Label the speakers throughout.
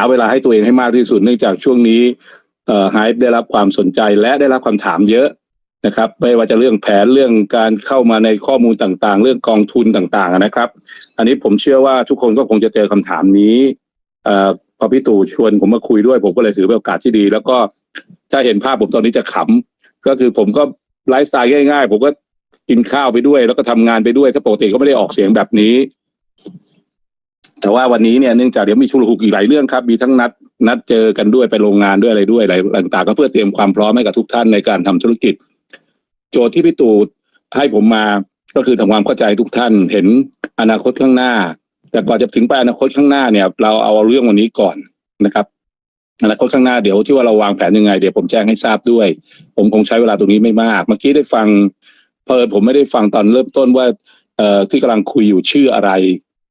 Speaker 1: หาเวลาให้ตัวเองให้มากที่สุด เนื่องจากช่วงนี้เอ่อไฮได้รับความสนใจและได้รับคำถามเยอะนะครับ ไม่ว่าจะเรื่องแผนเรื่องการเข้ามาในข้อมูลต่างๆ เรื่องกองทุนต่างๆนะครับ อันนี้ผมเชื่อว่าทุกคนก็คงจะเจอคำถามนี้เอ่อพอพี่ตู่ชวนผมมาคุยด้วย ผมก็เลยถือเป็นโอกาสที่ดี แล้วก็ถ้าเห็นภาพผมตอนนี้จะขำก็คือผมก็ไลฟ์สไตล์ง่าย ๆ ผมก็กินข้าวไปด้วย แล้วก็ทำงานไปด้วยถ้าปกติก็ไม่ได้ออกเสียงแบบนี้ แต่ว่าวันนี้เนี่ยเนื่องจากเดี๋ยวมีชุลหุกอีกหลายเรื่องครับ มีทั้งนัดนัดเจอกันด้วยไปโรงงานด้วยอะไรด้วยอะไรต่างๆ ก็เพื่อเตรียมความพร้อมให้กับทุกท่านในการทำธุรกิจ โจทย์ที่พี่ตู่ให้ผมมาก็คือทำความเข้าใจทุกท่านเห็นอนาคตข้างหน้า แต่ก่อนจะถึงไปอนาคตข้างหน้าเนี่ย เราเอาเรื่องวันนี้ก่อนนะครับอนาคตข้างหน้าเดี๋ยวที่ว่าเราวางแผนยังไงเดี๋ยวผมแจ้งให้ทราบด้วย ผมคงใช้เวลาตรงนี้ไม่มาก เมื่อกี้ได้ฟังเพลินผมไม่ได้ฟังตอนเริ่มต้นว่าเอ่อที่กำลังคุยอยู่ชื่ออะไร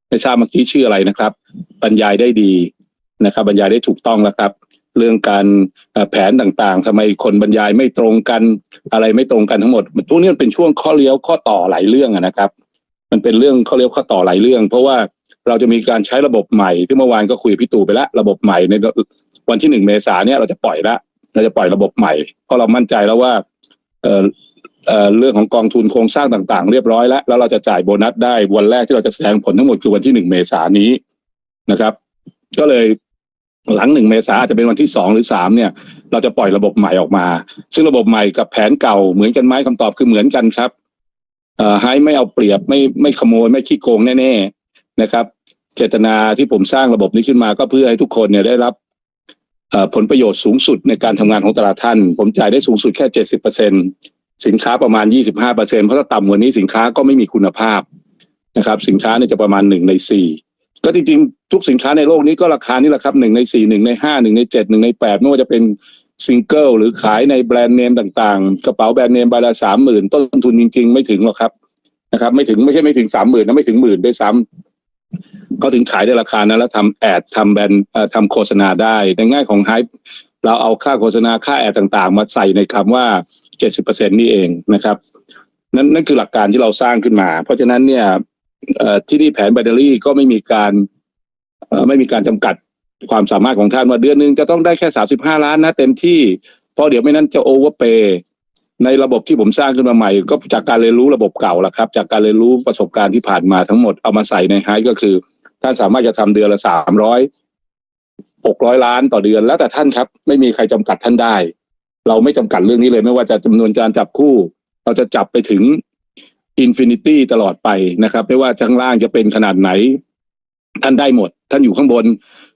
Speaker 1: ไม่ทราบเมื่อกี้ชื่ออะไรนะครับ บรรยายได้ดีนะครับ บรรยายได้ถูกต้องแล้วครับ เรื่องการแผนต่างๆทำไมคนบรรยายไม่ตรงกันอะไรไม่ตรงกันทั้งหมดพวกนี้มันเป็นช่วงข้อเลี้ยวข้อต่อหลายเรื่องนะครับ มันเป็นเรื่องข้อเลี้ยวข้อต่อหลายเรื่อง เพราะว่าเราจะมีการใช้ระบบใหม่ที่เมื่อวานก็คุยพี่ตู่ไปแล้วระบบใหม่ในวันที่หนึ่งเมษาเนี่ยเราจะปล่อยละเราจะปล่อยระบบใหม่เพราะเรามั่นใจแล้วว่า เรื่องของกองทุนโครงสร้างต่างๆ เรียบร้อยแล้ว แล้วเราจะจ่ายโบนัสได้วันแรกที่เราจะแสดงผลทั้งหมดคือวันที่หนึ่งเมษายนนี้นะครับ ก็เลยหลังหนึ่งเมษาอาจจะเป็นวันที่สองหรือสามเนี่ย เราจะปล่อยระบบใหม่ออกมา ซึ่งระบบใหม่กับแผนเก่าเหมือนกันไหมคำตอบคือเหมือนกันครับเอ่อให้ไม่เอาเปรียบไม่ไม่ขโมยไม่ขี้โกงแน่ ๆนะครับ เจตนาที่ผมสร้างระบบนี้ขึ้นมาก็เพื่อให้ทุกคนเนี่ยได้รับผลประโยชน์สูงสุดในการทำงานของต่ละท่าน ผมจ่ายได้สูงสุดแค่เจ็ดสิบเปอร์เซ็น สินค้าประมาณยี่สิบห้าเปอร์เซ็นเพราะถ้าต่ำกว่านี้สินค้าก็ไม่มีคุณภาพนะครับ สินค้าเนี่ยจะประมาณหนึ่งในสี่ก็จริงๆทุกสินค้าในโลกนี้ก็ราคานี่แหละครับหนึ่งในสี่หนึ่งในห้าหนึ่งในเจ็ดหนึ่งในแปดไม่ว่าจะเป็นซิงเกิลหรือขายในแบรนด์เนมต่างๆ กระเป๋าแบรนด์เนมใบละสามหมื่นต้นทุนจริง ๆ ไม่ถึงหรอกครับนะครับ ไม่ถึงไม่ใช่ไม่ถึงสามหมื่นนะไม่ถึงหมื่นด้วยซ้ำก็ถึงขายได้ราคานั้นแล้วทำแอดทำแบรนด์ทำโฆษณาได้ในแง่ของไฮป์เราเอาค่าโฆษณาค่าแอดต่างๆ มาใส่ในคำว่า 70%นี่เองนะครับ นั่นนั่นคือหลักการที่เราสร้างขึ้นมา เพราะฉะนั้นเนี่ยที่นี่แผนแบตเตอรี่ก็ไม่มีการไม่มีการจำกัดความสามารถของท่านว่าเดือนหนึ่งจะต้องได้แค่ 35 ล้านนะเต็มที่ เพราะเดี๋ยวไม่นั้นจะโอเวอร์เปย์ในระบบที่ผมสร้างขึ้นมาใหม่ ก็จากการเรียนรู้ระบบเก่าแหละครับ จากการเรียนรู้ประสบการณ์ที่ผ่านมาทั้งหมดเอามาใส่ในไฮก็คือ ท่านสามารถจะทำเดือนละสามร้อยหกร้อยล้านต่อเดือนแล้วแต่ท่านครับ ไม่มีใครจำกัดท่านได้ เราไม่จำกัดเรื่องนี้เลยไม่ว่าจะจำนวนการจับคู่ เราจะจับไปถึงอินฟินิตี้ตลอดไปนะครับ ไม่ว่าข้างล่างจะเป็นขนาดไหน ท่านได้หมด ท่านอยู่ข้างบน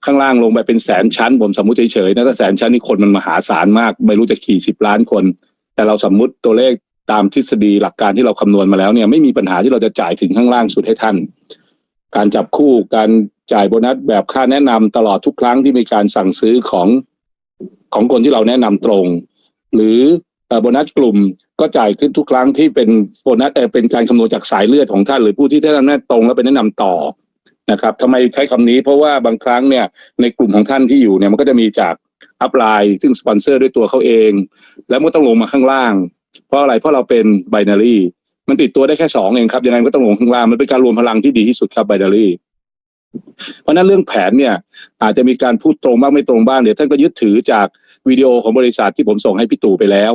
Speaker 1: ข้างล่างลงไปเป็นแสนชั้น ผมสมมติเฉยๆนะถ้าแสนชั้นนี่คนมันมหาศาลมาก ไม่รู้จะขี่สิบล้านคน แต่เราสมมุติตัวเลขตามทฤษฎีหลักการที่เราคำนวณมาแล้วเนี่ยไม่มีปัญหาที่เราจะจ่ายถึงข้างล่างสุดให้ท่าน การจับคู่การจ่ายโบนัสแบบค่าแนะนำตลอดทุกครั้งที่มีการสั่งซื้อของของคนที่เราแนะนำตรง หรือโบนัสกลุ่มก็จ่ายขึ้นทุกครั้งที่เป็นโบนัสเอ่อเป็นการคำนวณจากสายเลือดของท่าน หรือผู้ที่ได้รับแนะตรงแล้วไปแนะนำต่อนะครับทำไมใช้คำนี้เพราะว่าบางครั้งเนี่ยในกลุ่มของท่านที่อยู่เนี่ยมันก็จะมีจากอัพไลน์ซึ่งสปอนเซอร์ด้วยตัวเขาเอง แล้วมันต้องลงมาข้างล่าง เพราะอะไรเพราะเราเป็นไบนารีมันติดตัวได้แค่สองเองครับยังไงก็ต้องลงข้างล่างมันเป็นการรวมพลังที่ดีที่สุดครับไบนารี เพราะนั้นเรื่องแผนเนี่ยอาจจะมีการพูดตรงบ้างไม่ตรงบ้างเดี๋ยวท่านก็ยึดถือจากวิดีโอของบริษัทที่ผมส่งให้พี่ตู่ไปแล้ว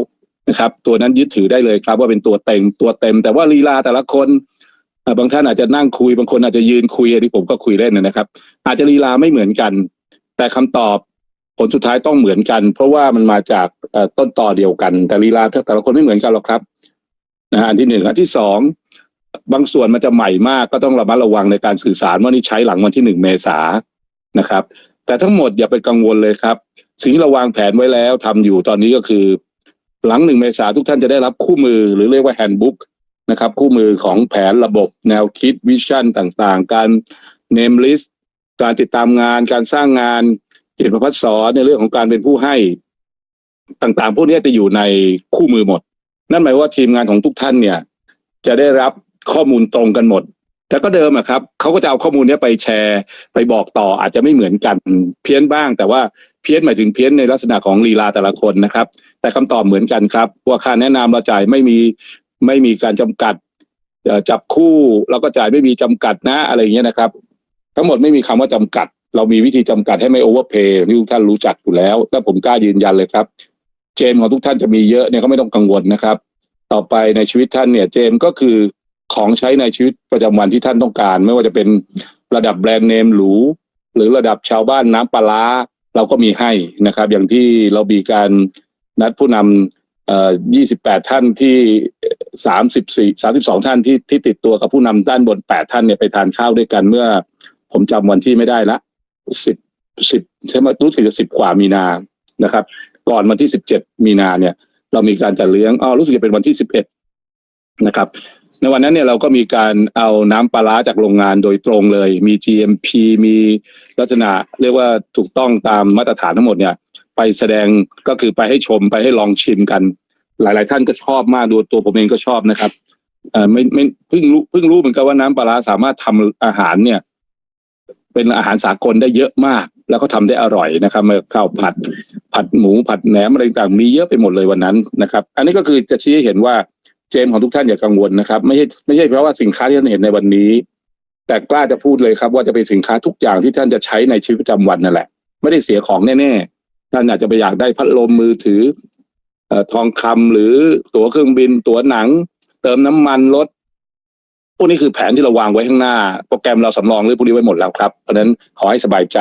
Speaker 1: นะครับตัวนั้นยึดถือได้เลยครับ ว่าเป็นตัวเต็มตัวเต็ม แต่ว่าลีลาแต่ละคนบางท่านอาจจะนั่งคุยบางคนอาจจะยืนคุยอันนี้ผมก็คุยเล่นนะครับ อาจจะลีลาไม่เหมือนกัน แต่คำตอบผลสุดท้ายต้องเหมือนกัน เพราะว่ามันมาจากต้นต่อเดียวกัน แต่ลีลาแต่ละคนไม่เหมือนกันหรอกครับนะฮะอันที่หนึ่งอันที่สอง บางส่วนมันจะใหม่มากก็ต้องระมัดระวังในการสื่อสารว่านี่ใช้หลังวันที่หนึ่งเมษานะครับ แต่ทั้งหมดอย่าไปกังวลเลยครับ สิ่งที่เราวางแผนไว้แล้วทำอยู่ตอนนี้ก็คือ หลังหนึ่งเมษาทุกท่านจะได้รับคู่มือหรือเรียกว่าแฮนด์บุ๊กนะครับคู่มือของแผนระบบแนวคิดวิชั่นต่างๆ การเนมลิสต์การติดตามงาน การสร้างงานจิตประพัฒสอนในเรื่องของการเป็นผู้ให้ต่างๆ พวกนี้จะอยู่ในคู่มือหมด นั่นหมายว่าทีมงานของทุกท่านเนี่ย จะได้รับ ข้อมูลตรงกันหมด แต่ก็เดิมอะครับเขาก็จะเอาข้อมูลนี้ไปแชร์ ไปบอกต่ออาจจะไม่เหมือนกันเพี้ยนบ้าง แต่ว่าเพี้ยนหมายถึงเพี้ยนในลักษณะของลีลาแต่ละคนนะครับ แต่คำตอบเหมือนกันครับว่าค่าแนะนำเราจ่ายไม่มีไม่มีการจำกัดจับคู่เราก็จ่ายไม่มีจำกัดนะอะไรอย่างเงี้ยนะครับ ทั้งหมดไม่มีคำว่าจำกัด เรามีวิธีจำกัดให้ไม่โอเวอร์เพย์ที่ทุกท่านรู้จักอยู่แล้วและผมกล้ายืนยันเลยครับ เจมของทุกท่านจะมีเยอะเนี่ยก็ไม่ต้องกังวลนะครับ ต่อไปในชีวิตท่านเนี่ย เจมก็คือ ของใช้ในชีวิตประจำวันที่ท่านต้องการ ไม่ว่าจะเป็นระดับแบรนด์เนมหรูหรือระดับชาวบ้านน้ำปลาร้าเราก็มีให้นะครับ อย่างที่เรามีการนัดผู้นำเอ่อ28 ท่านที่ 34 32 ท่านที่ที่ติดตัวกับผู้นำด้านบน 8 ท่านเนี่ยไปทานข้าวด้วยกันเมื่อ ผมจำวันที่ไม่ได้ละสิบสิบใช่ไหมรู้สึกจะสิบกว่ามีนานะครับ ก่อนวันที่สิบเจ็ดมีนาเนี่ย เรามีการจัดเลี้ยงอ๋อรู้สึกจะเป็นวันที่สิบเอ็ดนะครับ ในวันนั้นเนี่ยเราก็มีการเอาน้ำปลาร้าจากโรงงานโดยตรงเลย มี GMP มีลักษณะเรียกว่าถูกต้องตามมาตรฐานทั้งหมดเนี่ย ไปแสดงก็คือไปให้ชมไปให้ลองชิมกัน หลาย ๆ ท่านก็ชอบมากดูตัวผมเองก็ชอบนะครับเออไม่ไม่เพิ่งรู้เพิ่งรู้เหมือนกันว่าน้ำปลาร้าสามารถทำอาหารเนี่ย เป็นอาหารสากลได้เยอะมาก แล้วก็ทำได้อร่อยนะครับมาข้าวผัด ผัดหมูผัดแหนมอะไรต่างๆมีเยอะไปหมดเลยวันนั้นนะครับ อันนี้ก็คือจะชี้ให้เห็นว่า เจมของทุกท่านอย่ากังวลนะครับ ไม่ใช่ไม่ใช่เพราะว่าสินค้าที่ท่านเห็นในวันนี้ แต่กล้าจะพูดเลยครับ ว่าจะเป็นสินค้าทุกอย่างที่ท่านจะใช้ในชีวิตประจำวันนั่นแหละ ไม่ได้เสียของแน่ๆท่านอาจจะไปอยากได้พัดลมมือถืออทองคำหรือตั๋วเครื่องบิน ตั๋วหนัง เติมน้ำมันรถพวกนี้คือแผนที่เราวางไว้ข้างหน้า โปรแกรมเราสำรองเรื่องพวกนี้ไว้หมดแล้วครับเพราะฉะนั้นขอให้สบายใจ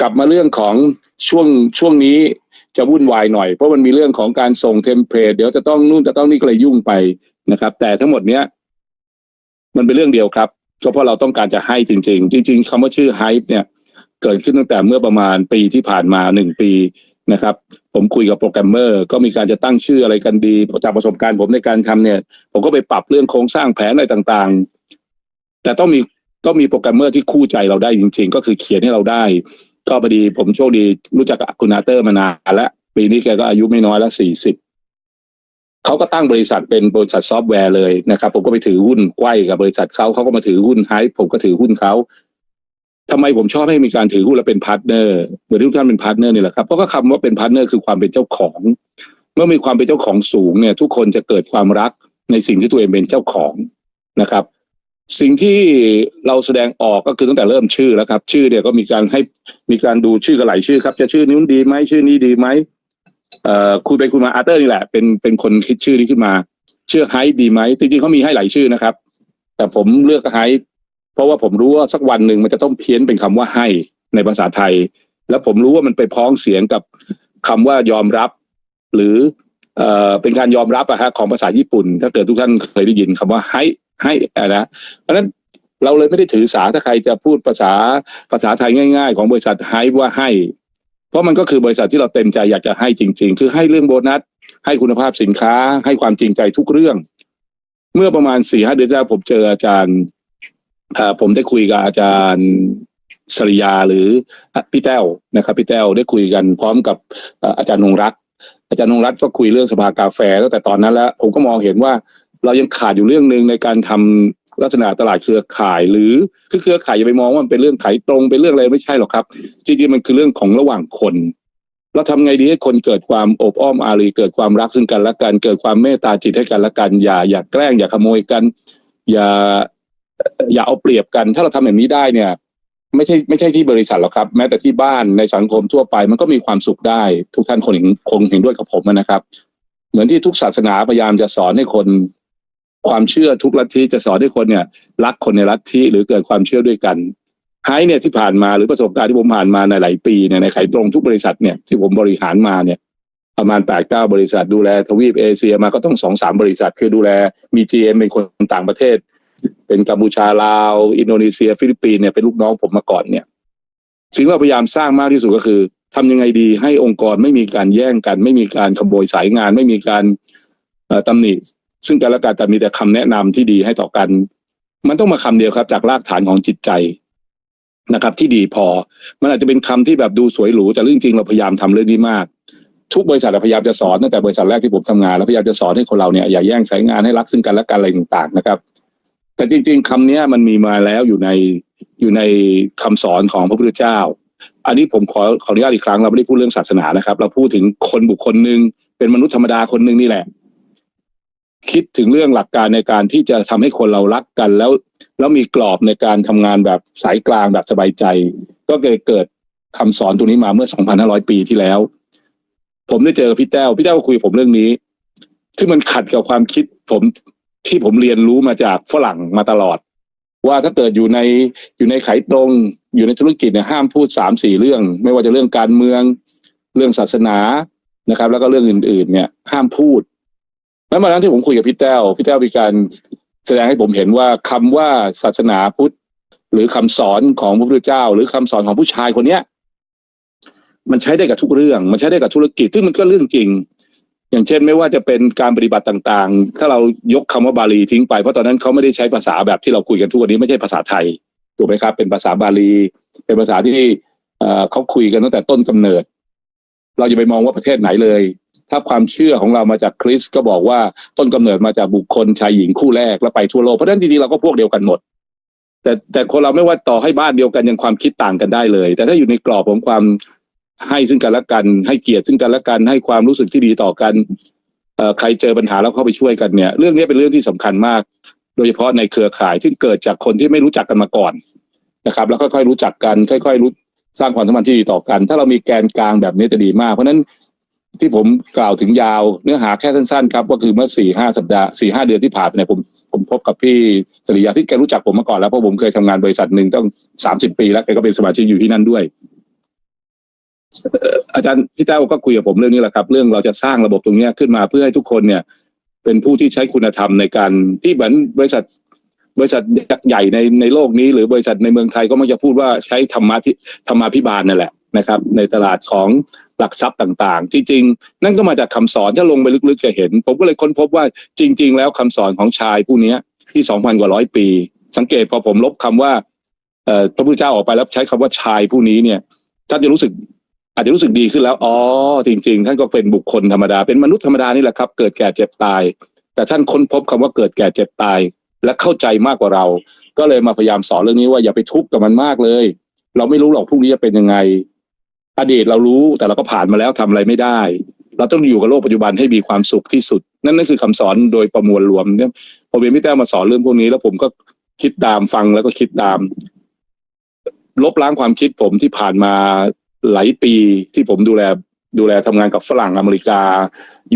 Speaker 1: กลับมาเรื่องของช่วงช่วงนี้ จะวุ่นวายหน่อย เพราะมันมีเรื่องของการส่งเทมเพลตเดี๋ยวจะต้องนู่นจะต้องนี่ก็เลยยุ่งไปนะครับ แต่ทั้งหมดเนี้ยมันเป็นเรื่องเดียวครับก็เพราะเราต้องการจะให้จริง ๆ จริง ๆคำว่าชื่อ Hype เนี่ย เกิดขึ้นตั้งแต่เมื่อประมาณปีที่ผ่านมาหนึ่งปีนะครับ ผมคุยกับโปรแกรมเมอร์ก็มีการจะตั้งชื่ออะไรกันดีจากประสบการณ์ผมในการทำเนี่ย ผมก็ไปปรับเรื่องโครงสร้างแผนอะไรต่างๆ แต่ต้องมีต้องมีโปรแกรมเมอร์ที่คู่ใจเราได้จริง ๆ ก็คือเขียนให้เราได้ ก็พอดีผมโชคดีรู้จักกับคุณอาเตอร์มานานแล้วปีนี้แกก็อายุไม่น้อยแล้วสี่สิบเขาก็ตั้งบริษัทเป็นบริษัทซอฟต์แวร์เลยนะครับ ผมก็ไปถือหุ้นไกว้กับบริษัทเขาเขาก็มาถือหุ้นไฮผมก็ถือหุ้นเขาทำไมผมชอบให้มีการถือหุ้นและเป็นพาร์ทเนอร์เหมือนที่ทุกท่านเป็นพาร์ทเนอร์นี่แหละครับเพราะก็คำว่าเป็นพาร์ทเนอร์คือความเป็นเจ้าของ เมื่อมีความเป็นเจ้าของสูงเนี่ย ทุกคนจะเกิดความรักในสิ่งที่ตัวเองเป็นเจ้าของนะครับ สิ่งที่เราแสดงออกก็คือตั้งแต่เริ่มชื่อแล้วครับ ชื่อเนี่ยก็มีการให้มีการดูชื่อกันหลายชื่อครับ จะชื่อนี้ดีไหมชื่อนี้ดีไหมเอ่อคุยไปคุยมาอาร์เตอร์นี่แหละ เป็นเป็นคนคิดชื่อนี้ขึ้นมา ชื่อไฮดีไหมจริงๆเขามีให้หลายชื่อนะครับ แต่ผมเลือกไฮเพราะว่าผมรู้ว่าสักวันหนึ่งมันจะต้องเพี้ยนเป็นคำว่าให้ในภาษาไทย แล้วผมรู้ว่ามันไปพ้องเสียงกับคำว่ายอมรับ หรือเอ่อเป็นการยอมรับอะฮะของภาษาญี่ปุ่น ถ้าเกิดทุกท่านเคยได้ยินคำว่าให้ ให้อะนะเพราะฉะนั้นเราเลยไม่ได้ถือสาถ้าใครจะพูดภาษาภาษาไทยง่าย ๆ ของบริษัทให้ว่าให้ เพราะมันก็คือบริษัทที่เราเต็มใจอยากจะให้จริง ๆ คือให้เรื่องโบนัสให้คุณภาพสินค้า ให้ความจริงใจทุกเรื่อง เมื่อประมาณสี่ห้าเดือนที่แล้วผมเจออาจารย์ผมได้คุยกับอาจารย์สริยาหรือพี่แต้วนะครับพี่แต้วได้คุยกันพร้อมกับอาจารย์นงรัก อาจารย์นงรัตน์ก็คุยเรื่องสภากาแฟตั้งแต่ตอนนั้นแล้ว ผมก็มองเห็นว่า เรายังขาดอยู่เรื่องหนึ่งในการทำลักษณะตลาดเครือข่าย หรือคือเครือข่ายอย่าไปมองว่ามันเป็นเรื่องขายตรงเป็นเรื่องอะไรไม่ใช่หรอกครับ จริงๆมันคือเรื่องของระหว่างคนเราทำไงดีให้คนเกิดความอบอ้อมอารีเกิดความรักซึ่งกันและกัน เกิดความเมตตาจิตให้กันและกัน อย่าอย่าแกล้ง อย่าขโมยกัน อย่า อย่าเอาเปรียบกัน ถ้าเราทำแบบนี้ได้เนี่ย ไม่ใช่ไม่ใช่ที่บริษัทหรอกครับ แม้แต่ที่บ้านในสังคมทั่วไป มันก็มีความสุขได้ ทุกท่านคงเห็นคงเห็นด้วยกับผมนะครับ เหมือนที่ทุกศาสนาพยายามจะสอนให้คน ความเชื่อทุกลัทธิจะสอนให้คนเนี่ยรักคนในลัทธิหรือเกิดความเชื่อด้วยกันไฮเนี่ยที่ผ่านมาหรือประสบการณ์ที่ผมผ่านมาในหลายปีเนี่ยในไขตรงทุกบริษัทเนี่ยที่ผมบริหารมาเนี่ยประมาณแปดเก้าบริษัทดูแลทวีปเอเชียมาก็ต้องสองสามบริษัท คือดูแลมี GM เอ็มเป็นคนต่างประเทศ เป็นกัมพูชาลาว อินโดนีเซีย ฟิลิปปินเนี่ยเป็นลูกน้องผมมาก่อนเนี่ย สิ่งที่เราพยายามสร้างมากที่สุดก็คือทำยังไงดีให้องค์กรไม่มีการแย่งกัน ไม่มีการขโมยสายงาน ไม่มีการเอ่อตำหนิ ซึ่งกันและกันแต่มีแต่คำแนะนำที่ดีให้ต่อกัน มันต้องมาคำเดียวครับ จากรากฐานของจิตใจนะครับ ที่ดีพอ มันอาจจะเป็นคำที่แบบดูสวยหรูแต่เรื่องจริงเราพยายามทำเรื่องนี้มาก ทุกบริษัทเราพยายามจะสอนตั้งแต่บริษัทแรกที่ผมทำงานแล้วพยายามจะสอนให้คนเราเนี่ยอย่าแย่งสายงานให้รักซึ่งกันและกันอะไรต่างๆนะครับ แต่จริง ๆคำเนี้ยมันมีมาแล้วอยู่ในอยู่ในคำสอนของพระพุทธเจ้า อันนี้ผมขอขออนุญาตอีกครั้งเราไม่ได้พูดเรื่องศาสนานะครับ เราพูดถึงคนบุคคลหนึ่งเป็นมนุษย์ธรรมดาคนหนึ่งนี่แหละ คิดถึงเรื่องหลักการในการที่จะทำให้คนเรารักกัน แล้วแล้วมีกรอบในการทำงานแบบสายกลางแบบสบายใจ ก็เลยเกิดคำสอนตรงนี้มาเมื่อ 2,500 ปีที่แล้ว ผมได้เจอพี่แต้วพี่แต้วก็คุยกับผมเรื่องนี้ซึ่มันขัดกับความคิดผมที่ผมเรียนรู้มาจากฝรั่งมาตลอด ว่าถ้าเกิดอยู่ในอยู่ในไขตรง อยู่ในธุรกิจเนี่ยห้ามพูดสามสี่เรื่อง ไม่ว่าจะเรื่องการเมือง เรื่องศาสนานะครับ แล้วก็เรื่องอื่น ๆ เนี่ย ห้ามพูด แล้วมานั้นที่ผมคุยกับพี่แต้วพี่แต้วมีการแสดงให้ผมเห็นว่าคำว่าศาสนาพุทธ หรือคำสอนของพระพุทธเจ้า หรือคำสอนของผู้ชายคนเนี้ยมันใช้ได้กับทุกเรื่อง มันใช้ได้กับธุรกิจซึ่งมันก็เรื่องจริง อย่างเช่น ไม่ว่าจะเป็นการปฏิบัติต่างๆ ถ้าเรายกคำว่าบาลีทิ้งไปเพราะตอนนั้นเขาไม่ได้ใช้ภาษาแบบที่เราคุยกันทุกวันนี้ไม่ใช่ภาษาไทยถูกไหมครับ เป็นภาษาบาลี เป็นภาษาที่เอ่อเขาคุยกันตั้งแต่ต้นกำเนิด เราจะไปมองว่าประเทศไหนเลย ถ้าความเชื่อของเรามาจากคริสก็บอกว่าต้นกำเนิดมาจากบุคคลชายหญิงคู่แรกแล้วไปทั่วโลกเพราะฉะนั้นจริงๆเราก็พวกเดียวกันหมด แต่แต่คนเราไม่ว่าต่อให้บ้านเดียวกันยังความคิดต่างกันได้เลย แต่ถ้าอยู่ในกรอบของความให้ซึ่งกันและกัน ให้เกียรติซึ่งกันและกัน ให้ความรู้สึกที่ดีต่อกันเอ่อใครเจอปัญหาแล้วเข้าไปช่วยกันเนี่ย เรื่องนี้เป็นเรื่องที่สำคัญมาก โดยเฉพาะในเครือข่ายที่เกิดจากคนที่ไม่รู้จักกันมาก่อนนะครับ แล้วค่อยๆรู้จักกัน ค่อยๆรู้สร้างความสัมพันธ์ที่ดีต่อกัน ถ้าเรามีแกนกลางแบบนี้จะดีมาก เพราะฉะนั้น ที่ผมกล่าวถึงยาวเนื้อหาแค่สั้นๆครับก็คือเมื่อสี่ห้าสัปดาห์สี่ห้าเดือนที่ผ่านไปเนี่ยผมผมพบกับพี่สริยาที่แกรู้จักผมมาก่อนแล้วเพราะผมเคยทำงานบริษัทหนึ่งต้องสามสิบปีแล้วแกก็เป็นสมาชิกอยู่ที่นั่นด้วยอาจารย์พี่แต้วก็คุยกับผมเรื่องนี้แหละครับ เรื่องเราจะสร้างระบบตรงนี้ขึ้นมาเพื่อให้ทุกคนเนี่ย เป็นผู้ที่ใช้คุณธรรมในการที่เหมือนบริษัท บริษัทยักษ์ใหญ่ในในโลกนี้ หรือบริษัทในเมืองไทยก็มักจะพูดว่าใช้ธรรมะที่ธรรมาภิบาลนั่นแหละนะครับ ในตลาดของ หลักทรัพย์ต่างๆจริงๆนั่นก็มาจากคำสอนถ้าลงไปลึกๆจะเห็น ผมก็เลยค้นพบว่าจริง ๆ แล้วคำสอนของชายผู้นี้ที่สองพันกว่าร้อยปี สังเกตพอผมลบคำว่าพระพุทธเจ้าออกไปแล้วใช้คำว่าชายผู้นี้เนี่ยท่านจะรู้สึกอาจจะรู้สึกดีขึ้นแล้ว อ๋อ จริง ๆ ท่านก็เป็นบุคคลธรรมดา เป็นมนุษย์ธรรมดานี่แหละครับ เกิดแก่เจ็บตาย แต่ท่านค้นพบคำว่าเกิดแก่เจ็บตาย และเข้าใจมากกว่าเรา ก็เลยมาพยายามสอนเรื่องนี้ว่าอย่าไปทุกข์กับมันมากเลย เราไม่รู้หรอกพรุ่งนี้จะเป็นยังไง อดีตเรารู้แต่เราก็ผ่านมาแล้วทำอะไรไม่ได้ เราต้องอยู่กับโลกปัจจุบันให้มีความสุขที่สุด นั่นนั่นคือคำสอนโดยประมวลรวมเนี่ยผมเรียนพี่แต้วมาสอนเรื่องพวกนี้ แล้วผมก็คิดตามฟังแล้วก็คิดตาม ลบล้างความคิดผมที่ผ่านมาหลายปีที่ผมดูแลดูแลทำงานกับฝรั่งอเมริกา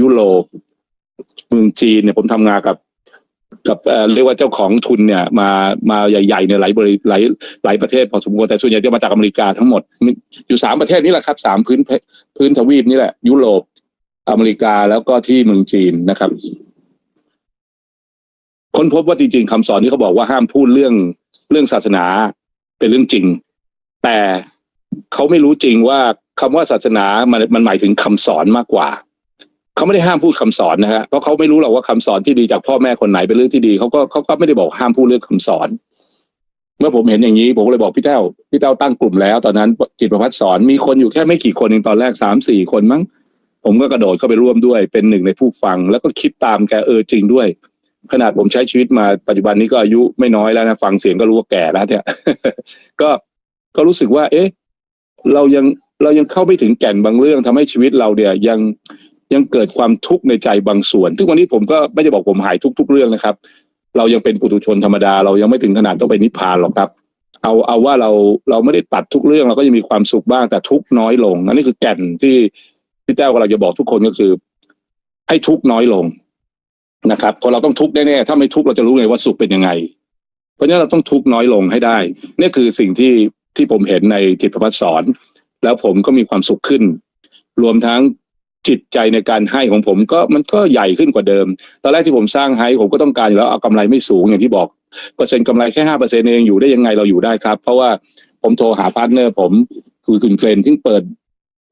Speaker 1: ยุโรปเมืองจีนเนี่ยผมทำงานกับกับเออเรียกว่าเจ้าของทุนเนี่ย มามาใหญ่ๆเนี่ยหลายบริหลายหลายประเทศพอสมควรแต่ส่วนใหญ่จะมาจากอเมริกาทั้งหมด อยู่สามประเทศนี่แหละครับสามพื้นพื้นทวีปนี่แหละ ยุโรปอเมริกาแล้วก็ที่เมืองจีนนะครับ ค้นพบว่าจริงๆคำสอนที่เขาบอกว่าห้ามพูดเรื่องเรื่องศาสนาเป็นเรื่องจริง แต่เขาไม่รู้จริงว่าคำว่าศาสนามันมันหมายถึงคำสอนมากกว่าเขาไม่ได้ห้ามพูดคำสอนนะฮะเพราะเขาไม่รู้หรอกว่าคำสอนที่ดีจากพ่อแม่คนไหนเป็นเรื่องที่ดีเขาก็เขาก็ไม่ได้บอกห้ามพูดเรื่องคำสอน เมื่อผมเห็นอย่างนี้ผมก็เลยบอกพี่แต้วพี่แต้วตั้งกลุ่มแล้ว ตอนนั้นจิตประพัฒสอนมีคนอยู่แค่ไม่กี่คนเองตอนแรกสามสี่คนมั้งผมก็กระโดดเข้าไปร่วมด้วย เป็นหนึ่งในผู้ฟัง แล้วก็คิดตามแกเออจริงด้วย ขนาดผมใช้ชีวิตมาปัจจุบันนี้ก็อายุไม่น้อยแล้วนะฟังเสียงก็รู้ว่าแก่แล้วเนี่ย ก็ก็รู้สึกว่า เอ๊ะ เรายังเรายังเข้าไม่ถึงแก่นบางเรื่องทำให้ชีวิตเราเนี่ยยังยังเกิดความทุกข์ในใจบางส่วนทุกวันนี้ผมก็ไม่ได้บอกผมหายทุกทุกๆเรื่องนะครับ เรายังเป็นปุถุชนธรรมดา เรายังไม่ถึงขนาดต้องไปนิพพานหรอกครับ เอาเอาว่าเราเราไม่ได้ตัดทุกเรื่องเราก็ยังมีความสุขบ้างแต่ทุกน้อยลงอันนี้คือแก่นที่พี่แต้วก็เราจะบอกทุกคนก็คือ ให้ทุกน้อยลงนะครับคนเราต้องทุกข์แน่ๆถ้าไม่ทุกข์เราจะรู้ไงว่าสุขเป็นยังไง เพราะฉะนั้นเราต้องทุกข์น้อยลงให้ได้นี่คือสิ่งที่ที่ผมเห็นในจิตประพัฒสอน แล้วผมก็มีความสุขขึ้น รวมทั้ง จิตใจในการให้ของผมก็มันก็ใหญ่ขึ้นกว่าเดิม ตอนแรกที่ผมสร้างให้ผมก็ต้องการอยู่แล้วเอากำไรไม่สูงอย่างที่บอกเปอร์เซ็นต์กำไรแค่ห้าเปอร์เซ็นต์เองอยู่ได้ยังไงเราอยู่ได้ครับ เพราะว่าผมโทรหาพาร์ทเนอร์ผมคือคุณเกรนที่เปิด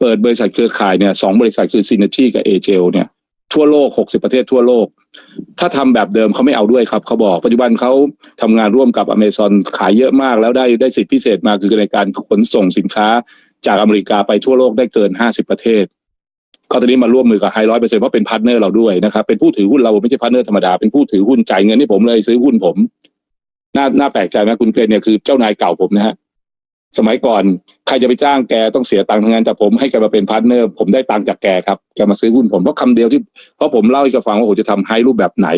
Speaker 1: เปิดบริษัทเครือข่ายเนี่ยสองบริษัทคือซินเนจีกับเอเจลเนี่ยทั่วโลกหกสิบประเทศทั่วโลก ถ้าทำแบบเดิมเขาไม่เอาด้วยครับเขาบอก ปัจจุบันเขาทำงานร่วมกับอเมซอนขายเยอะมาก แล้วได้ได้สิทธิพิเศษมาคือในการขนส่งสินค้าจากอเมริกาไปทั่วโลกได้เกินห้าสิบประเทศ เขาตอนนี้มาร่วมมือกับไฮร้อยเปอร์เซ็นต์เพราะเป็นพาร์ทเนอร์เราด้วยนะครับ เป็นผู้ถือหุ้นเราไม่ใช่พาร์ทเนอร์ธรรมดา เป็นผู้ถือหุ้นจ่ายเงินให้ผมเลยซื้อหุ้นผม น่าน่าแปลกใจไหมคุณเกรนเนี่ยคือเจ้านายเก่าผมนะฮะสมัยก่อนใครจะไปจ้างแกต้องเสียตังค์ทั้งนั้นแต่ผมให้แกมาเป็นพาร์ทเนอร์ผมได้ตังค์จากแกครับแกมาซื้อหุ้นผมเพราะคำเดียวที่เพราะผมเล่าให้แกฟังว่าผมจะทำให้รูปแบบไหน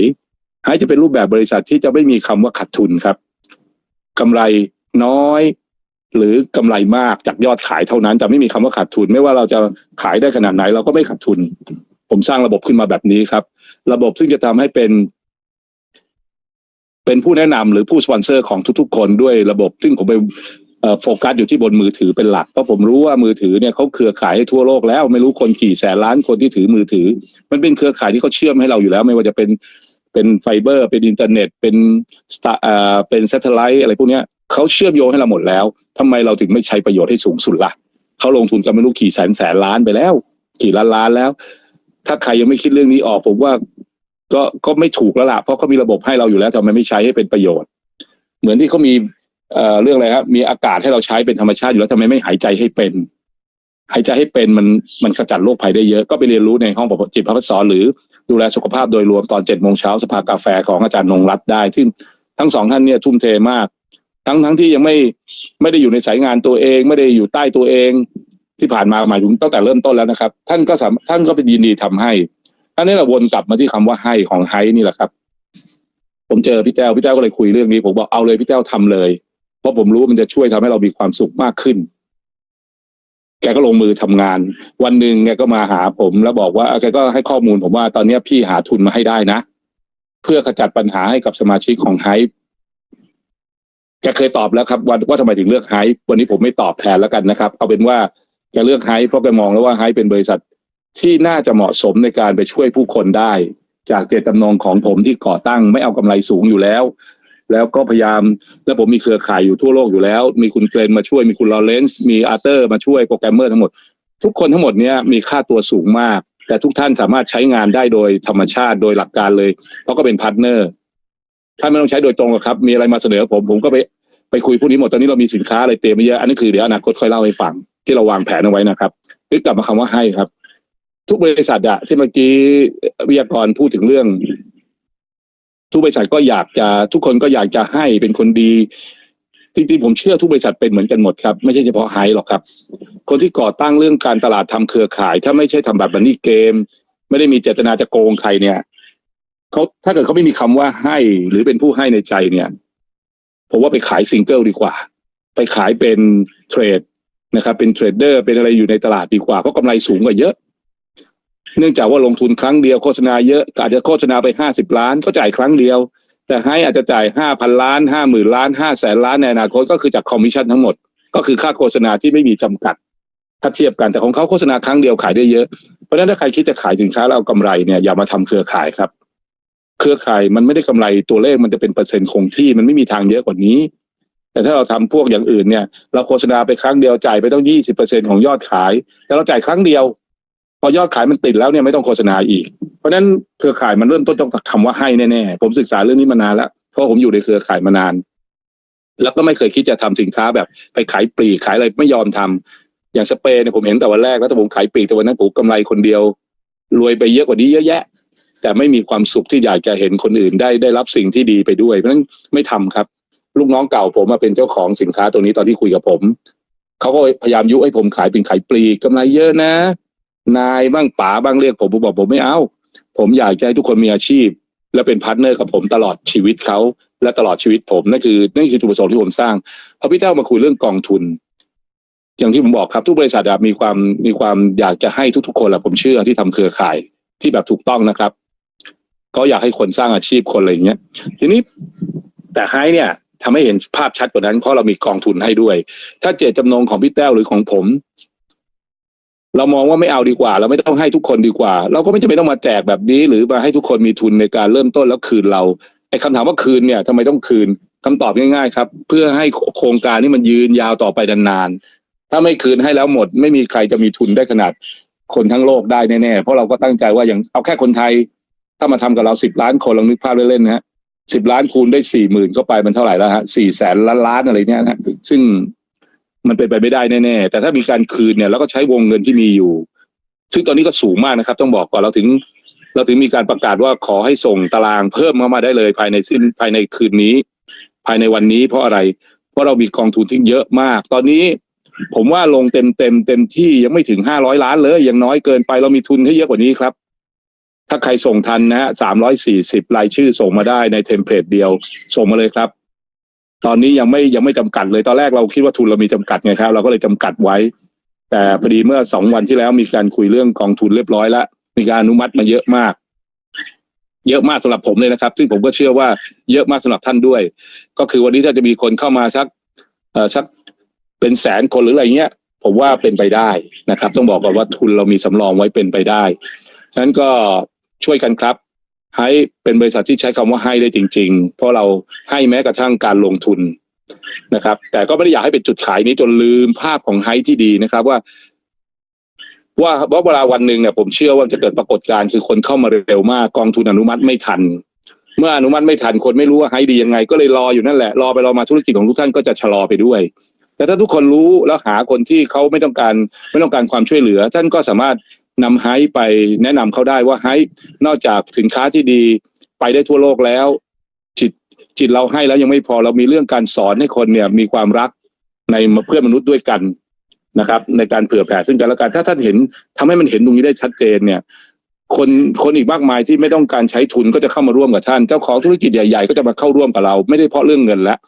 Speaker 1: ให้จะเป็นรูปแบบบริษัทที่จะไม่มีคำว่าขาดทุนครับกำไรน้อย หรือกำไรมากจากยอดขายเท่านั้น แต่ไม่มีคำว่าขาดทุน ไม่ว่าเราจะขายได้ขนาดไหน เราก็ไม่ขาดทุน ผมสร้างระบบขึ้นมาแบบนี้ครับ ระบบซึ่งจะทำให้เป็น เป็นผู้แนะนำหรือผู้สปอนเซอร์ของทุกๆ คนด้วยระบบ ซึ่งผมไปโฟกัสอยู่ที่บนมือถือเป็นหลักเพราะผมรู้ว่ามือถือเนี่ยเขาเครือข่ายให้ทั่วโลกแล้ว ไม่รู้คนกี่แสนล้านคนที่ถือมือถือ มันเป็นเครือข่ายที่เขาเชื่อมให้เราอยู่แล้ว ไม่ว่าจะเป็นเป็นไฟเบอร์ เป็นอินเทอร์เน็ต เป็นสตาร์เอ่อเป็นเซตเทไลท์อะไรพวกเนี้ย เขาเชื่อมโยงให้เราหมดแล้วทำไมเราถึงไม่ใช้ประโยชน์ให้สูงสุดล่ะเขาลงทุนกันไม่รู้กี่แสนแสนล้านไปแล้ว กี่ล้านล้านแล้ว ถ้าใครยังไม่คิดเรื่องนี้ออกผมว่า ก็ก็ไม่ถูกแล้วล่ะเพราะเขามีระบบให้เราอยู่แล้วทำไมไม่ใช้ให้เป็นประโยชน์ เหมือนที่เขามีเอ่อเรื่องอะไรครับมีอากาศให้เราใช้เป็นธรรมชาติอยู่แล้วทำไมไม่หายใจให้เป็น หายใจให้เป็นมันมันขจัดโรคภัยได้เยอะก็ไปเรียนรู้ในห้องจิตพัฒสอนหรือดูแลสุขภาพโดยรวมตอนเจ็ดโมงเช้าสภากาแฟของอาจารย์นงรัตน์ได้ซึ่งทั้งสองท่านเนี่ยทุ่มเทมาก ทั้งทั้งที่ยังไม่ไม่ได้อยู่ในสายงานตัวเอง ไม่ได้อยู่ใต้ตัวเองที่ผ่านมาหมายถึงตั้งแต่เริ่มต้นแล้วนะครับ ท่านก็สท่านก็เป็นยินดีทำให้อันนี้เราวนกลับมาที่คำว่าให้ของไฮนี่แหละครับ ผมเจอพี่แต้วพี่แต้วก็เลยคุยเรื่องนี้ ผมบอกเอาเลยพี่แต้วทำเลย เพราะผมรู้มันจะช่วยทำให้เรามีความสุขมากขึ้น แกก็ลงมือทำงาน วันหนึ่งแกก็มาหาผม แล้วบอกว่าแกก็ให้ข้อมูลผมว่าตอนนี้พี่หาทุนมาให้ได้นะ เพื่อขจัดปัญหาให้กับสมาชิกของไฮ แกเคยตอบแล้วครับว่าว่าทำไมถึงเลือกไฮวันนี้ผมไม่ตอบแทนแล้วกันนะครับ เอาเป็นว่าแกเลือกไฮเพราะแกมองแล้วว่าไฮเป็นบริษัทที่น่าจะเหมาะสมในการไปช่วยผู้คนได้ จากเจตจำนงของผมที่ก่อตั้งไม่เอากำไรสูงอยู่แล้ว แล้วก็พยายามแล้วผมมีเครือข่ายอยู่ทั่วโลกอยู่แล้ว มีคุณเกรนมาช่วยมีคุณลอเรนซ์มีอาร์เตอร์มาช่วยโปรแกรมเมอร์ทั้งหมด ทุกคนทั้งหมดเนี้ยมีค่าตัวสูงมาก แต่ทุกท่านสามารถใช้งานได้โดยธรรมชาติโดยหลักการเลย เพราะก็เป็นพาร์ทเนอร์ ถ้าไม่ต้องใช้โดยตรงหรอกครับ มีอะไรมาเสนอผม ผมก็ไปไปคุยพวกนี้หมด ตอนนี้เรามีสินค้าอะไรเตรียมไว้เยอะอันนี้คือเดี๋ยวอนาคตค่อยเล่าให้ฟัง ที่เราวางแผนเอาไว้นะครับนึกกลับมาคำว่าให้ครับ ทุกบริษัทอะที่เมื่อกี้วิทยากรพูดถึงเรื่อง ทุกบริษัทก็อยากจะทุกคนก็อยากจะให้เป็นคนดีจริงๆผมเชื่อทุกบริษัทเป็นเหมือนกันหมดครับ ไม่ใช่เฉพาะไฮหรอกครับ คนที่ก่อตั้งเรื่องการตลาดทำเครือข่าย ถ้าไม่ใช่ทำแบบบันนี่เกม ไม่ได้มีเจตนาจะโกงใครเนี่ย เขาถ้าเกิดเขาไม่มีคำว่าให้หรือเป็นผู้ให้ในใจเนี่ยผมว่าไปขายซิงเกิลดีกว่า ไปขายเป็นเทรดนะครับ เป็นเทรดเดอร์เป็นอะไรอยู่ในตลาดดีกว่าเพราะกำไรสูงกว่าเยอะ เนื่องจากว่าลงทุนครั้งเดียวโฆษณาเยอะอาจจะโฆษณาไปห้าสิบล้านก็จ่ายครั้งเดียว แต่ให้อาจจะจ่ายห้าพันล้านห้าหมื่นล้านห้าแสนล้านในอนาคตก็คือจากคอมมิชชั่นทั้งหมด ก็คือค่าโฆษณาที่ไม่มีจำกัดถ้าเทียบกันแต่ของเขาโฆษณาครั้งเดียวขายได้เยอะเพราะฉะนั้นถ้าใครคิดจะขายสินค้าแล้วเอากำไรเนี่ยอย่ามาทำเครือข่ายครับ เครือข่ายมันไม่ได้กำไรตัวเลขมันจะเป็นเปอร์เซ็นต์คงที่มันไม่มีทางเยอะกว่านี้ แต่ถ้าเราทำพวกอย่างอื่นเนี่ย เราโฆษณาไปครั้งเดียวจ่ายไปต้องยี่สิบเปอร์เซ็นของยอดขาย แต่เราจ่ายครั้งเดียว พอยอดขายมันติดแล้วเนี่ยไม่ต้องโฆษณาอีก เพราะฉะนั้นเครือข่ายมันเริ่มต้นจากคำว่าให้แน่ๆผมศึกษาเรื่องนี้มานานแล้วเพราะผมอยู่ในเครือข่ายมานาน แล้วก็ไม่เคยคิดจะทำสินค้าแบบไปขายปลีกขายอะไรไม่ยอมทำอย่างสเปรย์เนี่ยผมเห็นแต่วันแรกแล้วแต่ผมขายปลีกแต่วันนั้นผมกำไรคนเดียวรวยไปเยอะกว่านี้เยอะแยะ แต่ไม่มีความสุขที่อยากจะเห็นคนอื่นได้ได้รับสิ่งที่ดีไปด้วย เพราะฉะนั้นไม่ทำครับ ลูกน้องเก่าผมมาเป็นเจ้าของสินค้าตัวนี้ตอนที่คุยกับผมเขาก็พยายามยุให้ผมขายเป็นขายปลีกกำไรเยอะนะ นายบ้างป๋าบ้างเรียกผมผมบอกผมไม่เอา ผมอยากจะให้ทุกคนมีอาชีพ และเป็นพาร์ทเนอร์กับผมตลอดชีวิตเขาและตลอดชีวิตผมนั่นคือนั่นคือจุดประสงค์ที่ผมสร้างพอพี่เจ้ามาคุยเรื่องกองทุนอย่างที่ผมบอกครับทุกบริษัทมีความมีความอยากจะให้ทุกๆคนแหละผมเชื่อที่ทำเครือข่ายที่แบบถูกต้องนะครับ เขาอยากให้คนสร้างอาชีพคนอะไรอย่างเงี้ยทีนี้แต่ไฮเนี่ยทำให้เห็นภาพชัดกว่านั้นเพราะเรามีกองทุนให้ด้วย ถ้าเจตจำนงของพี่แต้วหรือของผม เรามองว่าไม่เอาดีกว่า เราไม่ต้องให้ทุกคนดีกว่า เราก็ไม่จำเป็นต้องมาแจกแบบนี้ หรือมาให้ทุกคนมีทุนในการเริ่มต้นแล้วคืนเราไอ้คำถามว่าคืนเนี่ยทำไมต้องคืนคำตอบง่ายๆครับ เพื่อให้โครงการนี้มันยืนยาวต่อไปนานๆถ้าไม่คืนให้แล้วหมด ไม่มีใครจะมีทุนได้ขนาดคนทั้งโลกได้แน่ๆเพราะเราก็ตั้งใจว่าอย่างเอาแค่คนไทย ถ้ามาทำกับเราสิบล้านคนลองนึกภาพเล่นๆนะฮะสิบล้านคูณได้สี่หมื่นเข้าไปมันเท่าไหร่แล้วฮะสี่แสนล้านล้านอะไรเนี่ยนะซึ่งมันเป็นไปไม่ได้แน่ๆแต่ถ้ามีการคืนเนี่ยแล้วก็ใช้วงเงินที่มีอยู่ ซึ่งตอนนี้ก็สูงมากนะครับ ต้องบอกก่อนเราถึง เราถึงมีการประกาศว่าขอให้ส่งตารางเพิ่มเข้ามาได้เลยภายในสิ้นภายในคืนนี้ ภายในวันนี้เพราะอะไร เพราะเรามีกองทุนที่เยอะมาก ตอนนี้ ผมว่าลงเต็มเต็มเต็มที่ยังไม่ถึงห้าร้อยล้านเลยยังน้อยเกินไปเรามีทุนให้เยอะกว่านี้ครับ ถ้าใครส่งทันนะฮะสามร้อยสี่สิบรายชื่อส่งมาได้ในเทมเพลตเดียว ส่งมาเลยครับ ตอนนี้ยังไม่ยังไม่จำกัดเลย ตอนแรกเราคิดว่าทุนเรามีจำกัดไงครับ เราก็เลยจำกัดไว้ แต่พอดีเมื่อสองวันที่แล้วมีการคุยเรื่องกองทุนเรียบร้อยแล้ว มีการอนุมัติมาเยอะมาก เยอะมากสำหรับผมเลยนะครับ ซึ่งผมก็เชื่อว่าเยอะมากสำหรับท่านด้วย ก็คือวันนี้ถ้าจะมีคนเข้ามาสักเอ่อสักเป็นแสนคนหรืออะไรเงี้ย ผมว่าเป็นไปได้นะครับ ต้องบอกก่อนว่าทุนเรามีสำรองไว้เป็นไปได้ฉะนั้นก็ ช่วยกันครับ ให้เป็นบริษัทที่ใช้คำว่าให้ได้จริง ๆ เพราะเราให้แม้กระทั่งการลงทุนนะครับ แต่ก็ไม่ได้อยากให้เป็นจุดขายนี้จนลืมภาพของไฮที่ดีนะครับว่าว่าว่าเวลาวันหนึ่งเนี่ยผมเชื่อว่าจะเกิดปรากฏการณ์คือคนเข้ามาเร็วมากกองทุนอนุมัติไม่ทัน เมื่ออนุมัติไม่ทันคนไม่รู้ว่าไฮดียังไง ก็เลยรออยู่นั่นแหละรอไปรอมาธุรกิจของทุกท่านก็จะชะลอไปด้วย แต่ถ้าทุกคนรู้แล้วหาคนที่เขาไม่ต้องการไม่ต้องการความช่วยเหลือ ท่านก็สามารถ นำไฮไปแนะนำเขาได้ว่าไฮนอกจากสินค้าที่ดีไปได้ทั่วโลกแล้ว จิตจิตเราให้แล้วยังไม่พอเรามีเรื่องการสอนให้คนเนี่ยมีความรักในเพื่อนมนุษย์ด้วยกันนะครับ ในการเผื่อแผ่ซึ่งกันและกันถ้าท่านเห็นทำให้มันเห็นตรงนี้ได้ชัดเจนเนี่ย คนคนอีกมากมายที่ไม่ต้องการใช้ทุนก็จะเข้ามาร่วมกับท่าน เจ้าของธุรกิจใหญ่ๆ ก็จะมาเข้าร่วมกับเรา ไม่ได้เพราะเรื่องเงินแล้ว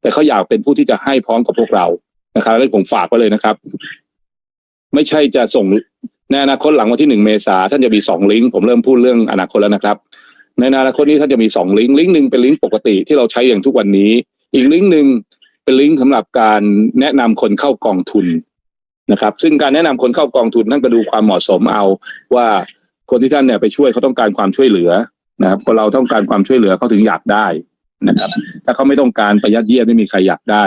Speaker 1: แต่เขาอยากเป็นผู้ที่จะให้พร้อมกับพวกเรานะครับแล้วผมฝากไว้เลยนะครับ ไม่ใช่จะส่ง ในอนาคตหลังวันที่หนึ่งเมษาท่านจะมีสองลิงก์ผมเริ่มพูดเรื่องอนาคตแล้วนะครับ ในอนาคตนี้ท่านจะมีสองลิงก์ลิงก์หนึ่งเป็นลิงก์ปกติที่เราใช้อย่างทุกวันนี้ อีกลิงก์หนึ่งเป็นลิงก์สำหรับการแนะนำคนเข้ากองทุนนะครับ ซึ่งการแนะนำคนเข้ากองทุนท่านก็ดูความเหมาะสมเอาว่าคนที่ท่านเนี่ยไปช่วยเขาต้องการความช่วยเหลือนะครับคนเราต้องการความช่วยเหลือเขาถึงอยากได้นะครับ ถ้าเขาไม่ต้องการประยัดเยียดไม่มีใครอยากได้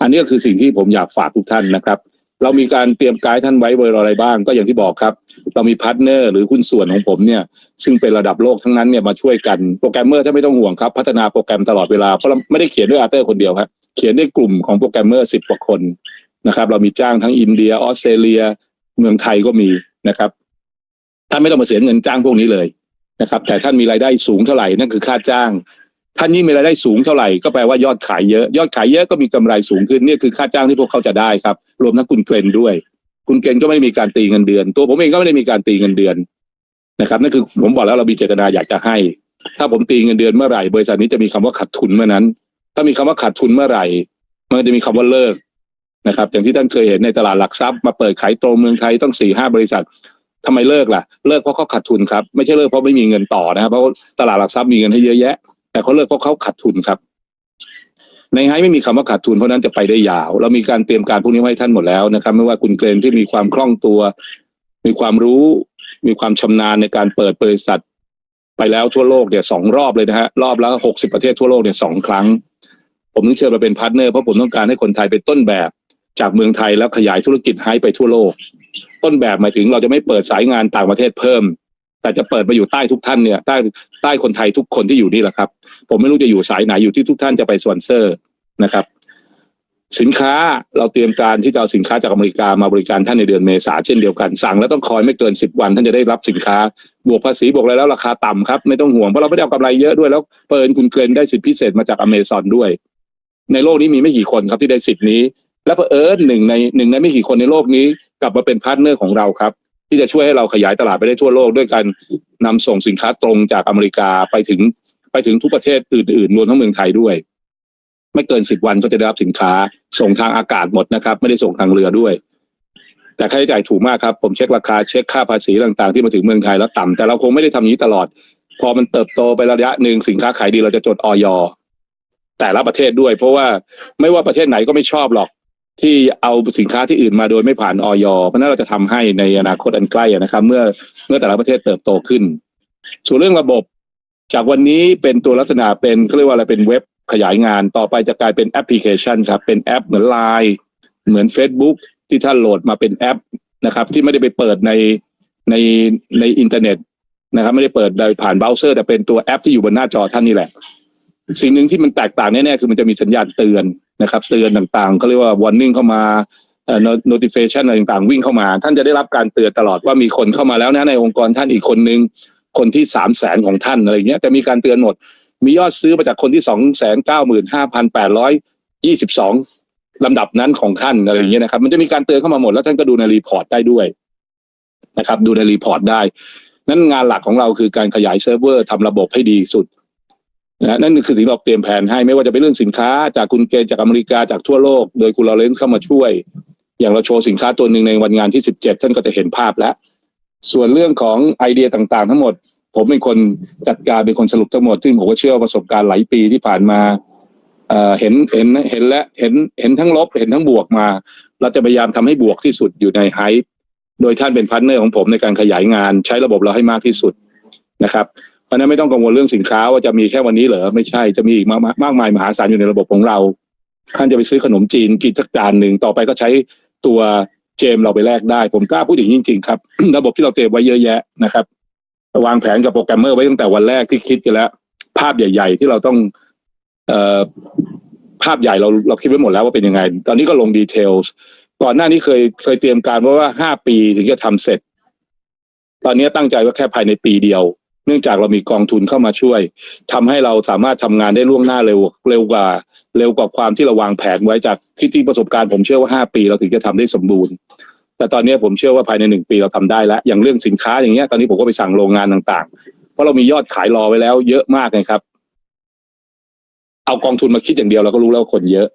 Speaker 1: อันนี้ก็คือสิ่งที่ผมอยากฝากทุกท่านนะครับ เรามีการเตรียมไกด์ท่านไว้เบอร์อะไรบ้าง ก็อย่างที่บอกครับ เรามีพาร์ทเนอร์หรือหุ้นส่วนของผมเนี่ยซึ่งเป็นระดับโลกทั้งนั้นเนี่ยมาช่วยกันโปรแกรมเมอร์ถ้าไม่ต้องห่วงครับพัฒนาโปรแกรมตลอดเวลาเพราะเราไม่ได้เขียนด้วยอาร์เตอร์คนเดียวครับเขียนด้วยกลุ่มของโปรแกรมเมอร์สิบกว่าคนนะครับ เรามีจ้างทั้งอินเดียออสเตรเลีย เมืองไทยก็มีนะครับท่านไม่ต้องมาเสียเงินจ้างพวกนี้เลยนะครับแต่ท่านมีรายได้สูงเท่าไหร่นั่นคือค่าจ้าง ท่านยิ่งมีรายได้สูงเท่าไหร่ก็แปลว่ายอดขายเยอะ ยอดขายเยอะก็มีกำไรสูงขึ้นนี่คือค่าจ้างที่พวกเขาจะได้ครับ รวมทั้งคุณเกรนด้วย คุณเกรนก็ไม่ได้มีการตีเงินเดือน ตัวผมเองก็ไม่ได้มีการตีเงินเดือนนะครับนั่นคือผมบอกแล้วเรามีเจตนาอยากจะให้ ถ้าผมตีเงินเดือนเมื่อไหร่ บริษัทนี้จะมีคำว่าขาดทุนเมื่อนั้น ถ้ามีคำว่าขาดทุนเมื่อไหร่มันก็จะมีคำว่าเลิกนะครับ อย่างที่ท่านเคยเห็นในตลาดหลักทรัพย์มาเปิดขายตรงเมืองไทยต้องสี่ห้าบริษัททำไมเลิกล่ะ เลิกเพราะเขาขาดทุนครับ ไม่ใช่เลิกเพราะไม่มีเงินต่อนะครับ เพราะตลาดหลักทรัพย์มีเงินให้เยอะแยะ แต่เขาเลิกเพราะเขาขาดทุนครับ ในไฮไม่มีคำว่าขาดทุนเพราะนั้นจะไปได้ยาว เรามีการเตรียมการพวกนี้ไว้ท่านหมดแล้วนะครับ ไม่ว่าคุณเกรนที่มีความคล่องตัว มีความรู้ มีความชำนาญในการเปิดบริษัท ไปแล้วทั่วโลกเนี่ยสองรอบเลยนะฮะรอบแล้วหกสิบประเทศทั่วโลกเนี่ยสองครั้ง ผมต้องเชิญมาเป็นพาร์ทเนอร์เพราะผมต้องการให้คนไทยเป็นต้นแบบ จากเมืองไทยแล้วขยายธุรกิจไฮไปทั่วโลก ต้นแบบหมายถึงเราจะไม่เปิดสายงานต่างประเทศเพิ่ม แต่จะเปิดมาอยู่ใต้ทุกท่านเนี่ยใต้ใต้คนไทยทุกคนที่อยู่นี่แหละครับ ผมไม่รู้จะอยู่สายไหนอยู่ที่ทุกท่านจะไปสปอนเซอร์นะครับ สินค้าเราเตรียมการที่จะเอาสินค้าจากอเมริกามาบริการท่านในเดือนเมษาเช่นเดียวกันสั่งแล้วต้องคอยไม่เกินสิบวันท่านจะได้รับสินค้า บวกภาษีบวกอะไรแล้วราคาต่ำครับไม่ต้องห่วงเพราะเราไม่ได้เอากำไรเยอะด้วยแล้วเปิดคุณเกรนได้สิทธิพิเศษมาจากอเมซอนด้วย ในโลกนี้มีไม่กี่คนครับที่ได้สิทธินี้ และเผอิญหนึ่งในหนึ่งในไม่กี่คนในโลกนี้ กลับมาเป็นพาร์ทเนอร์ของเราครับ ที่จะช่วยให้เราขยายตลาดไปได้ทั่วโลกด้วยการนำส่งสินค้าตรงจากอเมริกาไปถึงไปถึงทุกประเทศอื่นๆรวมทั้งเมืองไทยด้วย ไม่เกินสิบวันก็จะได้รับสินค้า ส่งทางอากาศหมดนะครับ ไม่ได้ส่งทางเรือด้วย แต่ค่าใช้จ่ายถูกมากครับ ผมเช็คราคาเช็คค่าภาษีต่างๆ ที่มาถึงเมืองไทยแล้วต่ำแต่เราคงไม่ได้ทำอย่านี้ตลอด พอมันเติบโตไประยะหนึ่งสินค้าขายดีเราจะจดออยแต่ละประเทศด้วย เพราะว่าไม่ว่าประเทศไหนก็ไม่ชอบหรอก ที่เอาสินค้าที่อื่นมาโดยไม่ผ่านออยเพราะนั้นเราจะทำให้ในอนาคตอันใกล้นะครับ เมื่อเมื่อแต่ละประเทศเติบโตขึ้น ส่วนเรื่องระบบ จากวันนี้เป็นตัวลักษณะเป็นเขาเรียกว่าอะไรเป็นเว็บขยายงานต่อไปจะกลายเป็นแอปพลิเคชันครับเป็นแอปเหมือน Line เหมือน Facebook ที่ท่านโหลดมาเป็นแอปนะครับ ที่ไม่ได้ไปเปิดในในในอินเทอร์เน็ตนะครับ ไม่ได้เปิดโดยผ่านเบราว์เซอร์ แต่เป็นตัวแอปที่อยู่บนหน้าจอท่านนี่แหละ สิ่งหนึ่งที่มันแตกต่างแน่ๆคือมันจะมีสัญญาณเตือน นะครับเตือนต่างๆเขาเรียกว่า warning เข้ามาเอ่อ notification อะไรต่างๆ วิ่งเข้ามา ท่านจะได้รับการเตือนตลอดว่ามีคนเข้ามาแล้วนะในองค์กรท่านอีกคนนึง คนที่สามแสนของท่านอะไรเงี้ยแต่มีการเตือนหมด มียอดซื้อมาจากคนที่สองแสนเก้าหมื่นห้าพันแปดร้อยยี่สิบสองลำดับนั้นของท่านอะไรอย่างเงี้ยนะครับ มันจะมีการเตือนเข้ามาหมดแล้วท่านก็ดูในรีพอร์ตได้ด้วยนะครับ ดูในรีพอร์ตได้ นั้นงานหลักของเราคือการขยายเซิร์ฟเวอร์ทำระบบให้ดีสุด นะนั่นคือสิ่งเราเตรียมแผนให้ไม่ว่าจะเป็นเรื่องสินค้าจากคุณเกณฑ์จากอเมริกาจากทั่วโลก โดยคุณลอเรนซ์เข้ามาช่วย อย่างเราโชว์สินค้าตัวหนึ่งในวันงานที่17ท่านก็จะเห็นภาพแล้ว ส่วนเรื่องของไอเดียต่างๆ ทั้งหมด ผมเป็นคนจัดการเป็นคนสรุปทั้งหมดซึ่งผมก็เชื่อประสบการณ์หลายปีที่ผ่านมาเอ่อเห็นเห็นเห็นและเห็นเห็นทั้งลบเห็นทั้งบวกมา เราจะพยายามทำให้บวกที่สุดอยู่ในไฮโดยท่านเป็นพาร์ทเนอร์ของผมในการขยายงานใช้ระบบเราให้มากที่สุดนะครับ เพราะนั้นไม่ต้องกังวลเรื่องสินค้าว่าจะมีแค่วันนี้เหรอไม่ใช่จะมีอีกมากมากมายมหาศาลอยู่ในระบบของเรา ท่านจะไปซื้อขนมจีนกินสักจานหนึ่งต่อไปก็ใช้ตัวเจมเราไปแลกได้ ผมกล้าพูดอย่างจริง ๆ ครับ ระบบที่เราเตรียมไว้เยอะแยะนะครับวางแผนกับโปรแกรมเมอร์ไว้ตั้งแต่วันแรกที่คิดกันแล้ว ภาพใหญ่ ๆ ที่เราต้องเอ่อภาพใหญ่เราเราคิดไว้หมดแล้วว่าเป็นยังไง ตอนนี้ก็ลงดีเทลส์ก่อนหน้านี้เคยเคยเตรียมการไว้ว่าห้าปีถึงจะทำเสร็จ ตอนนี้ตั้งใจว่าแค่ภายในปีเดียว เนื่องจากเรามีกองทุนเข้ามาช่วยทำให้เราสามารถทำงานได้ล่วงหน้าเร็วเร็วกว่า เร็วกว่าความที่เราวางแผนไว้จากที่ที่ประสบการณ์ผมเชื่อว่าห้าปีเราถึงจะทำได้สมบูรณ์ แต่ตอนนี้ผมเชื่อว่าภายในหนึ่งปีเราทำได้แล้ว อย่างเรื่องสินค้าอย่างเงี้ยตอนนี้ผมก็ไปสั่งโรงงานต่างๆ เพราะเรามียอดขายรอไว้แล้ว เยอะมากเลยครับ เอากองทุนมาคิดอย่างเดียวเราก็รู้แล้วคนเยอะ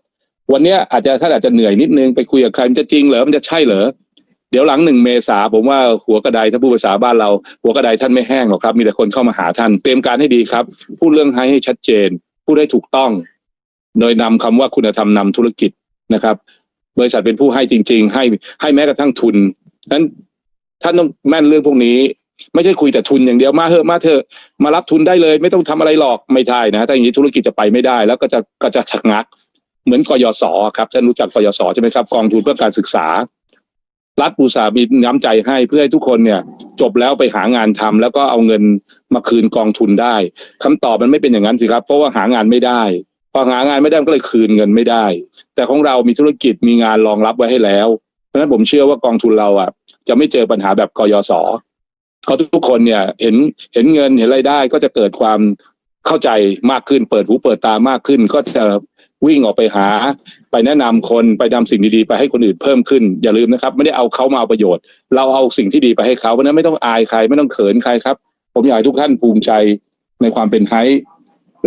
Speaker 1: วันนี้อาจจะท่านอาจจะเหนื่อยนิดนึงไปคุยกับใครมันจะจริงเหรอมันจะใช่เหรอ ดี๋ยวหลังหนึ่งเมษาผมว่าหัวกระไดถ้าพูดภาษาบ้านเรา หัวกระไดท่านไม่แห้งหรอกครับ มีแต่คนเข้ามาหาท่านเตรียมการให้ดีครับ พูดเรื่องให้ให้ชัดเจน พูดให้ถูกต้อง โดยนำคำว่าคุณธรรมนำธุรกิจนะครับ บริษัทเป็นผู้ให้จริง ๆ ให้ให้แม้กระทั่งทุนนั้นท่านต้องแม่นเรื่องพวกนี้ ไม่ใช่คุยแต่ทุนอย่างเดียวมาเถอะมาเถอะมารับทุนได้เลย ไม่ต้องทำอะไรหรอกไม่ใช่นะถ้าอย่างนี้ธุรกิจจะไปไม่ได้ แล้วก็จะก็จะชะงัก เหมือนกยศครับท่านรู้จักกยศใช่ไหมครับกองทุนเพื่อการศึกษา รัฐปูสาห์มีน้ำใจให้เพื่อให้ทุกคนเนี่ยจบแล้วไปหางานทำแล้วก็เอาเงินมาคืนกองทุนได้คำตอบมันไม่เป็นอย่างนั้นสิครับ เพราะว่าหางานไม่ได้ พอหางานไม่ได้ก็เลยคืนเงินไม่ได้ แต่ของเรามีธุรกิจมีงานรองรับไว้ให้แล้ว เพราะฉะนั้นผมเชื่อว่ากองทุนเราอะ จะไม่เจอปัญหาแบบกยศเขาทุกคนเนี่ยเห็นเห็นเงินเห็นรายได้ก็จะเกิดความ เข้าใจมากขึ้น เปิดหูเปิดตามากขึ้น ก็จะวิ่งออกไปหา ไปแนะนำคนไปนำสิ่งดีๆไปให้คนอื่นเพิ่มขึ้น อย่าลืมนะครับ ไม่ได้เอาเขามาเอาประโยชน์ เราเอาสิ่งที่ดีไปให้เขาเพราะนั้นไม่ต้องอายใครไม่ต้องเขินใครครับ ผมอยากให้ทุกท่านภูมิใจในความเป็นไฮ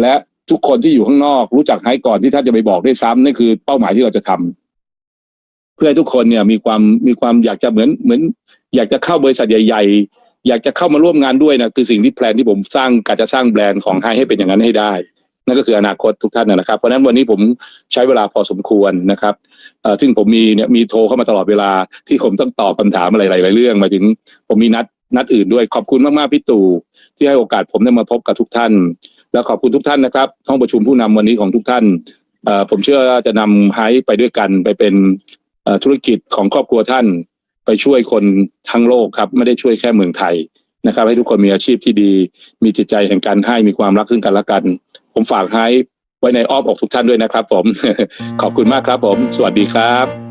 Speaker 1: และทุกคนที่อยู่ข้างนอกรู้จักไฮก่อนที่ท่านจะไปบอกได้วยซ้ำนั่นคือเป้าหมายที่เราจะทำเพื่อให้ทุกคนเนี่ยมีความมีความอยากจะเหมือนเหมือน อยากจะเข้าบริษัทใหญ่ ๆ อยากจะเข้ามาร่วมงานด้วยนะคือสิ่งที่แพลนที่ผมสร้างกาจะสร้างแบรนด์ของไฮให้เป็นอย่างนั้นให้ได้ นั่นก็คืออนาคตทุกท่านนะครับเพราะฉะนั้นวันนี้ผมใช้เวลาพอสมควรนะครับเอ่อซึ่งผมมีเนี่ยมีโทรเข้ามาตลอดเวลาที่ผมต้องตอบคำถามอะไรหลายๆเรื่องมาถึง ผมมีนัดนัดอื่นด้วยขอบคุณมากๆพี่ตู่ที่ให้โอกาสผมได้มาพบกับทุกท่าน และขอบคุณทุกท่านนะครับห้องประชุมผู้นำวันนี้ของทุกท่านผมเชื่อว่าจะนำไฮไปด้วยกันไปเป็นธุรกิจของครอบครัวท่าน ไปช่วยคนทั้งโลกครับไม่ได้ช่วยแค่เมืองไทยนะครับ ให้ทุกคนมีอาชีพที่ดี มีจิตใจแห่งการให้มีความรักซึ่งกันและกัน ผมฝากให้ไว้ในอ้อมอกทุกท่านด้วยนะครับ ผมขอบคุณมากครับ ผม สวัสดีครับ